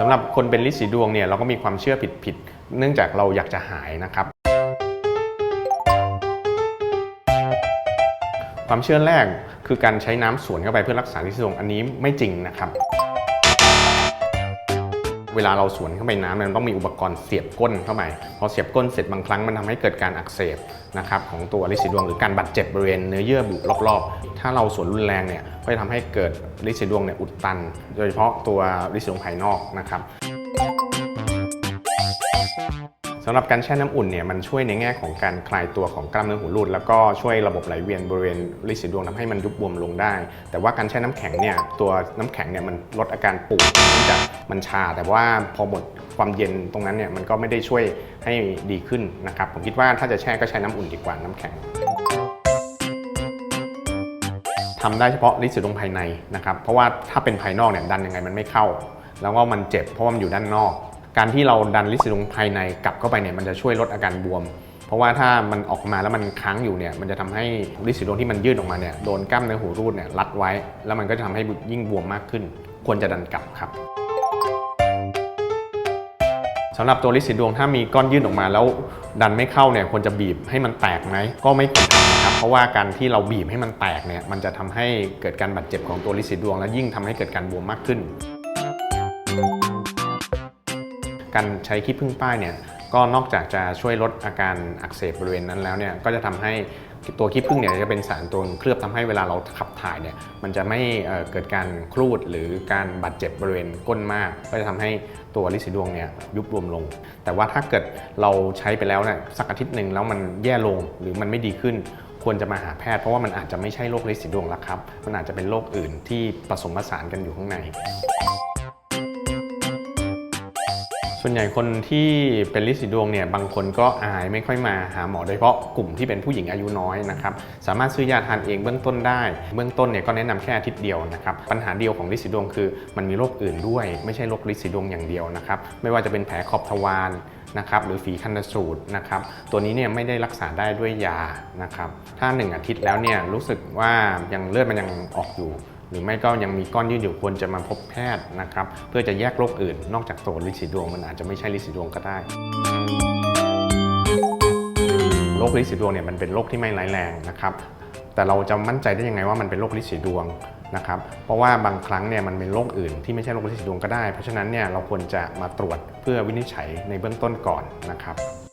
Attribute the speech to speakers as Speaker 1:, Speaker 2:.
Speaker 1: สำหรับคนเป็นลินสีดวงเนี่ยเราก็มีความเชื่อผิดๆเนื่องจากเราอยากจะหายนะครับ ความเชื่อแรกคือการใช้น้ำสวนเข้าไปเพื่อรักษาฤิษีดวงอันนี้ไม่จริงนะครับ เวลาเราสวนเข้าไปน้ำมันต้องมีอุปกรณ์เสียบก้นเข้าไปพอเสียบก้นเสร็จบางครั้งมันทำให้เกิดการอักเสบนะครับของตัวลินสีดวงหรือการบาดเจ็บบริเวณเนื้อเยื่อบุรอบๆ ถ้าเราสวนรุนแรงเนี่ยก็จะทำให้เกิดลินสีดวงเนี่ยอุดตัน โดยเฉพาะตัวลินสีดวงภายนอกนะครับำหรับการแช่น้ำอุ่นเนี่ยมันช่วยในแง่ของการคลายตัวของกล้ามเนื้อหูรูดแล้วก็ช่วยระบบไหลเวียนบริเวณลินสีดวงทำให้มันยุบบวมลงได้ แต่ว่าการแช่น้ำแข็งเนี่ยตัวน้ำแข็งเนี่ยมันลดอาการปวดเนื่องจากมันชา แต่ว่าพอหมดความเย็นตรงนั้นเนี่ยมันก็ไม่ได้ช่วยให้ดีขึ้นนะครับผมคิดว่าถ้าจะแช่ก็ใช้น้ำอุ่นดีกว่าน้ำแข็งทำได้เฉพาะลิสีดวงภายในนะครับ เพราะว่าถ้าเป็นภายนอกเนี่ยดันยังไงมันไม่เข้า แล้วก็มันเจ็บเพราะว่ามันอยู่ด้านนอก การที่เราดันลินสีดวงภายในกลับเข้าไปเนี่ยมันจะช่วยลดอาการบวม เพราะว่าถ้ามันออกมาแล้วมันค้างอยู่เนี่ยมันจะทำให้ลินสีดวงที่มันยืดออกมาเนี่ยโดนกล้ามเนื้อหูรูดเนี่ยรัดไว้ แล้วมันก็จะทำให้ยิ่งบวมมากขึ้น ควรจะดันกลับครับสำหรับตัวลิสีดวงถ้ามีก้อนยื่นออกมาแล้วดันไม่เข้าเนี่ยควรจะบีบให้มันแตกไหมก็ไม่ควรทำนะครับเพราะว่าการที่เราบีบให้มันแตกเนี่ยมันจะทำให้เกิดการบาดเจ็บของตัวลิสีดวง และยิ่งทำให้เกิดการบวมมากขึ้น การใช้ขี้ผึ้งป้ายเนี่ยก็นอกจากจะช่วยลดอาการอักเสบบริเวณนั้นแล้วเนี่ยก็จะทำให้ตัวขี้ผึ้งเนี่ยจะเป็นสารตัวเคลือบทำให้เวลาเราขับถ่ายเนี่ยมันจะไม่เกิดการครูดหรือการบาดเจ็บบริเวณก้นมาก ก็จะทำให้ตัวลิสีดวงเนี่ยยุบรวมลง แต่ว่าถ้าเกิดเราใช้ไปแล้วเนี่ยสักอาทิตย์หนึ่งแล้วมันแย่ลงหรือมันไม่ดีขึ้นควรจะมาหาแพทย์เพราะว่ามันอาจจะไม่ใช่โรคลิสีดวงแล้วครับ มันอาจจะเป็นโรคอื่นที่ผสมผสานกันอยู่ข้างใน ส่วนใหญ่คนที่เป็นลิสีดวงเนี่ยบางคนก็อายไม่ค่อยมาหาหมอโดยเฉพาะกลุ่มที่เป็นผู้หญิงอายุน้อยนะครับสามารถซื้อยาทานเองเบื้องต้นได้ เบื้องต้นเนี่ยก็แนะนำแค่อาทิตย์เดียวนะครับปัญหาเดียวของลิสีดวงคือ มันมีโรคอื่นด้วย ไม่ใช่โรคลิสีดวงอย่างเดียวนะครับไม่ว่าจะเป็นแผลขอบทวารนะครับหรือฝีคันสูตรนะครับตัวนี้เนี่ยไม่ได้รักษาได้ด้วยยานะครับถ้า 1 อาทิตย์แล้วเนี่ยรู้สึกว่ายังเลือดมันยังออกอยู่ หรือไม่ก็ยังมีก้อนยืดอยู่ควรจะมาพบแพทย์นะครับเพื่อจะแยกโรคอื่น นอกจากตัวลิสีดวงมันอาจจะไม่ใช่ลิสีดวงก็ได้โรคลิสีดวงเนี่ยมันเป็นโรคที่ไม่ร้ายแรงนะครับแต่เราจะมั่นใจได้ยังไงว่ามันเป็นโรคลิสีดวงนะครับเพราะว่าบางครั้งเนี่ยมันเป็นโรคอื่นที่ไม่ใช่โรคลิสีดวงก็ได้ เพราะฉะนั้นเนี่ยเราควรจะมาตรวจเพื่อวินิจฉัยในเบื้องต้นก่อนนะครับ